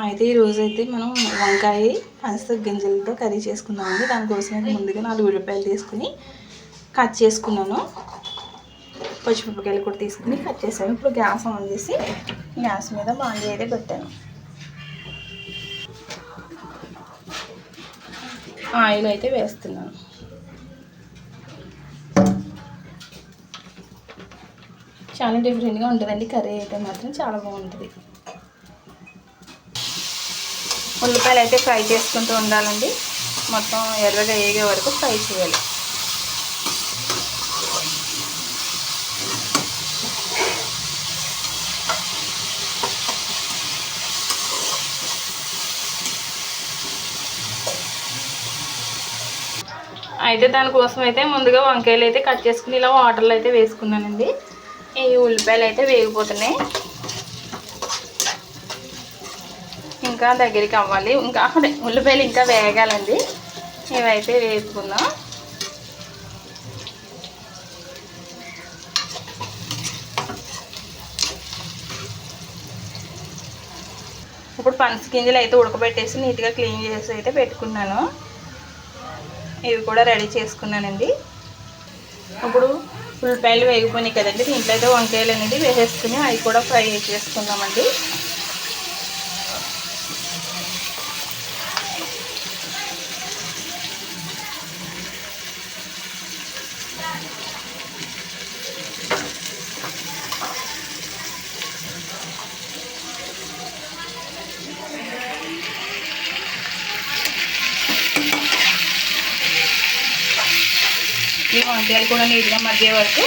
అయితే ఈరోజు అయితే మనం వంకాయ పనస గింజలతో కర్రీ చేసుకున్నామండి దానికోసం అయితే ముందుగా నాలుగు ఉల్లిపాయలు తీసుకుని కట్ చేసుకున్నాను. పచ్చిమిరపకాయలు కూడా తీసుకుని కట్ చేశాను. ఇప్పుడు గ్యాస్ ఆన్ చేసి గ్యాస్ మీద బాండి అయితే పెట్టాను. ఆయిల్ అయితే వేస్తున్నాను. చాలా డిఫరెంట్గా ఉంటుందండి. కర్రీ అయితే మాత్రం చాలా బాగుంటుంది. ఉల్లిపాయలు అయితే ఫ్రై చేసుకుంటూ ఉండాలండి. మొత్తం ఎర్రగా వేగే వరకు ఫ్రై చేయాలి. అయితే దానికోసం అయితే ముందుగా వంకాయలు అయితే కట్ చేసుకుని ఇలా వాటర్లో అయితే వేసుకున్నానండి. ఈ ఉల్లిపాయలు అయితే వేగిపోతున్నాయి. ఇంకా దగ్గరికి అవ్వాలి. ఇంకా అక్కడే ఉల్లిపాయలు ఇంకా వేగాలండి. ఇవైతే వేసుకుందాం ఇప్పుడు పనస గింజలు అయితే ఉడకబెట్టేసి నీట్గా క్లీన్ చేసి అయితే పెట్టుకున్నాను. ఇవి కూడా రెడీ చేసుకున్నానండి. ఇప్పుడు ఉల్లిపాయలు వేగిపోయినాయి కదండి. దీంట్లో అయితే వంకాయలు అనేది వేసేసుకుని అవి కూడా ఫ్రై చేసుకుందామండి. ఈ వంకాయలు కూడా నీట్గా మధ్య వరకు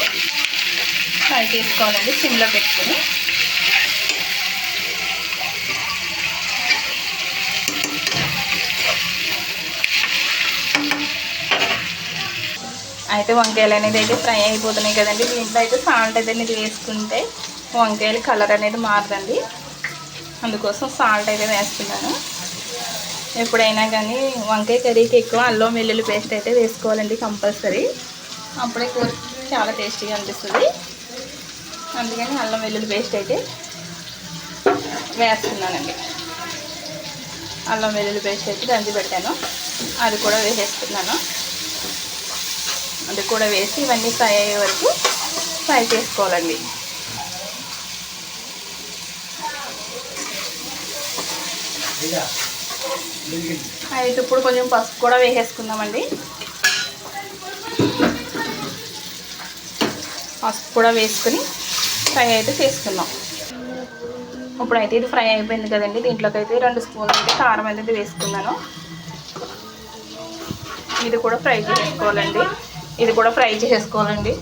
ఫ్రై చేసుకోవాలండి సిమ్లో పెట్టుకొని. అయితే వంకాయలు అనేది అయితే ఫ్రై అయిపోతున్నాయి కదండి. దీంట్లో అయితే సాల్ట్ అయితే అనేది వేసుకుంటే వంకాయలు కలర్ అనేది మారదండి. అందుకోసం సాల్ట్ అయితే వేస్తున్నాను. ఎప్పుడైనా కానీ వంకాయ కర్రీకి ఎక్కువ అల్లం వెల్లుల్లి పేస్ట్ అయితే వేసుకోవాలండి కంపల్సరీ. అప్పుడే కూర చాలా టేస్టీగా అనిపిస్తుంది. అందుకని అల్లం వెల్లుల్లి పేస్ట్ అయితే వేస్తున్నానండి. అల్లం వెల్లుల్లి పేస్ట్ అయితే దంచి పెట్టాను. అది కూడా వేసేస్తున్నాను. అది కూడా వేసి ఇవన్నీ ఫ్రై అయ్యే వరకు ఫ్రై చేసుకోవాలండి. అయితే ఇప్పుడు కొంచెం పసుపు కూడా వేసేసుకుందామండి. పసుపు కూడా వేసుకుని ఫ్రై అయితే చేసుకుందాం ఇప్పుడైతే ఇది ఫ్రై అయిపోయింది కదండి. దీంట్లోకి అయితే రెండు స్పూన్లు అయితే కారం అనేది వేసుకున్నాను. ఇది కూడా ఫ్రై చేసుకోవాలండి. ఇది కూడా ఫ్రై చేసుకోవాలండి.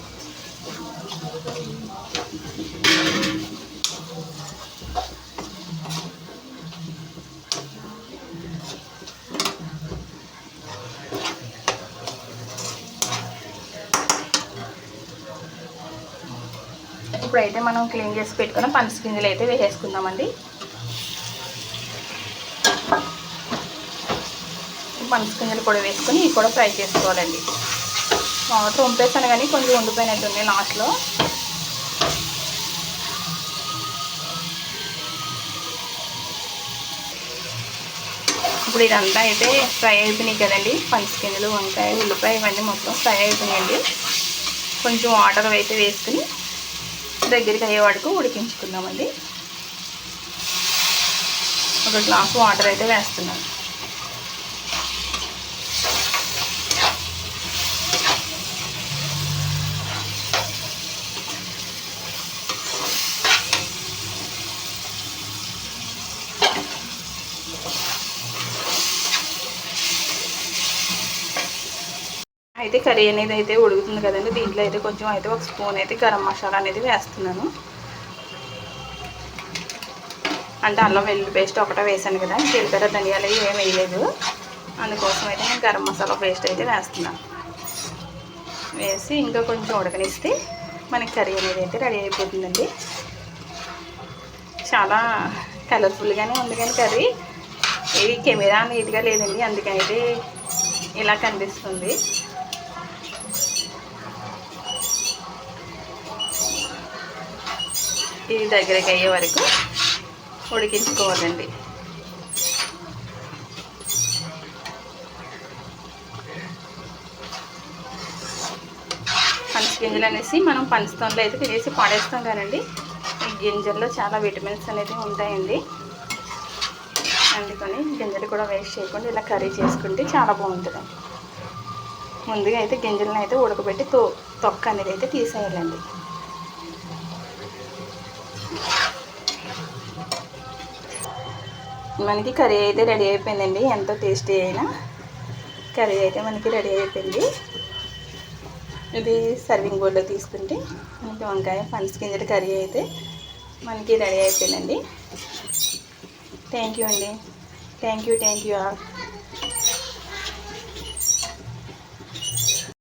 ఇప్పుడైతే మనం క్లీన్ చేసి పెట్టుకున్న పనస గింజలు అయితే వేసేసుకుందామండి. పనస గింజలు కూడా వేసుకొని ఇవి కూడా ఫ్రై చేసుకోవాలండి. వాటర్ వంపేస్తాను కానీ కొంచెం ఉండిపోయినట్టుంది లాస్ట్లో. ఇప్పుడు ఇదంతా అయితే ఫ్రై అయిపోయినాయి కదండి. పనస గింజలు వంకాయ ఉల్లిపాయ ఇవన్నీ మొత్తం ఫ్రై అయిపోయినాయండి. కొంచెం వాటర్ అయితే వేసుకుని దగ్గరికి అయ్యే వరకు ఉడికించుకుందామండి. ఒక గ్లాస్ వాటర్ అయితే వేస్తున్నాను. అయితే కర్రీ అనేది అయితే ఉడుకుతుంది కదండి. దీంట్లో అయితే కొంచెం అయితే ఒక స్పూన్ అయితే గరం మసాలా అనేది వేస్తున్నాను. అంటే అల్లం వెల్లుల్లి పేస్ట్ ఒకటే వేసాను కదా. జీలకర్ర ధనియాలు ఏం వేయలేదు. అందుకోసం అయితే నేను గరం మసాలా పేస్ట్ అయితే వేస్తున్నాను. వేసి ఇంకా కొంచెం ఉడకనిస్తే మనకి కర్రీ అనేది అయితే రెడీ అయిపోతుందండి. చాలా కలర్ఫుల్గానే ఉంది కానీ కర్రీ. ఇది కెమెరా నీట్గా లేదండి. అందుకైతే ఇలా కనిపిస్తుంది. ఇది దగ్గరకు అయ్యే వరకు ఉడికించుకోవాలండి. పనస గింజలు అనేసి మనం పనసతోనలో అయితే తినేసి పాడేస్తాం కానండి ఈ గింజల్లో చాలా విటమిన్స్ అనేది ఉంటాయండి. అందుకని గింజలు కూడా వేస్ట్ చేయకుండా ఇలా కర్రీ చేసుకుంటే చాలా బాగుంటుందండి. ముందుగా అయితే గింజలను అయితే ఉడకబెట్టి తొక్క అనేది అయితే తీసేయాలండి. మనకి కర్రీ అయితే రెడీ అయిపోయిందండి. ఎంతో టేస్టీ అయినా కర్రీ అయితే మనకి రెడీ అయిపోయింది. ఇది సర్వింగ్ బోర్డ్లో తీసుకుంటే మనకి వంకాయ పనస గింజల కర్రీ అయితే మనకి రెడీ అయిపోయిందండి. థ్యాంక్ యూ అండి. Thank you thank you all